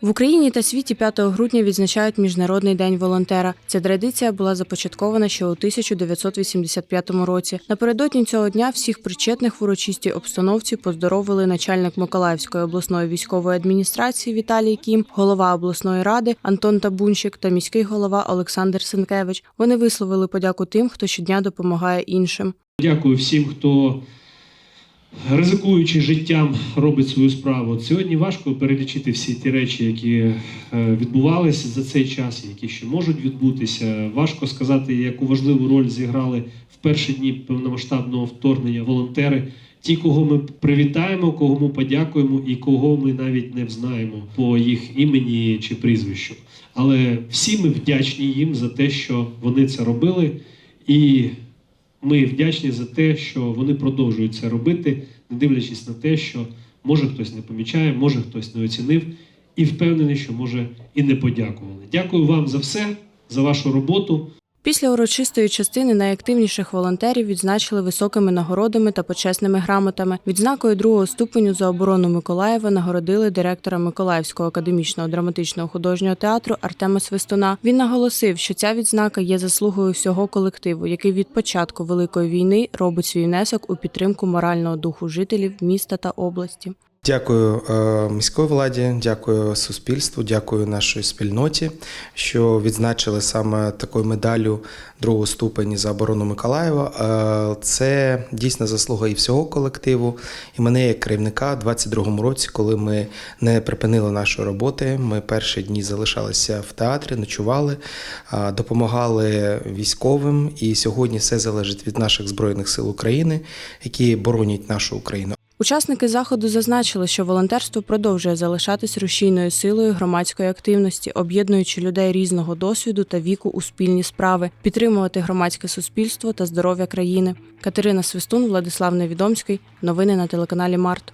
В Україні та світі 5 грудня відзначають Міжнародний день волонтера. Ця традиція була започаткована ще у 1985 році. Напередодні цього дня всіх причетних в урочистій обстановці поздоровили начальник Миколаївської обласної військової адміністрації Віталій Кім, голова обласної ради Антон Табунщик та міський голова Олександр Сенкевич. Вони висловили подяку тим, хто щодня допомагає іншим. Дякую всім, хто ризикуючи життям, робить свою справу. От Сьогодні важко перелічити всі ті речі, які е, відбувалися за цей час, які ще можуть відбутися. Важко сказати, яку важливу роль зіграли в перші дні повномасштабного вторгнення волонтери. Ті, кого ми привітаємо, кого ми подякуємо, і кого ми навіть не взнаємо по їх імені чи прізвищу. Але всі ми вдячні їм за те, що вони це робили, і ми вдячні за те, що вони продовжують це робити, не дивлячись на те, що може хтось не помічає, може хтось не оцінив, і впевнений, що може і не подякували. Дякую вам за все, за вашу роботу. Після урочистої частини найактивніших волонтерів відзначили високими нагородами та почесними грамотами. Відзнакою другого ступеню за оборону Миколаєва нагородили директора Миколаївського академічного драматичного художнього театру Артема Свистуна. Він наголосив, що ця відзнака є заслугою всього колективу, який від початку великої війни робить свій внесок у підтримку морального духу жителів міста та області. Дякую е, міської владі, дякую суспільству, дякую нашій спільноті, що відзначили саме такою медаллю другого ступені за оборону Миколаєва. Е, Це дійсно заслуга і всього колективу, і мене як керівника у 22-му році, коли ми не припинили нашої роботи. Ми перші дні залишалися в театрі, ночували, е, допомагали військовим. І сьогодні все залежить від наших збройних сил України, які боронять нашу Україну. Учасники заходу зазначили, що волонтерство продовжує залишатись рушійною силою громадської активності, об'єднуючи людей різного досвіду та віку у спільні справи, підтримувати громадське суспільство та здоров'я країни. Катерина Свистун, Владислав Невідомський. Новини на телеканалі Март.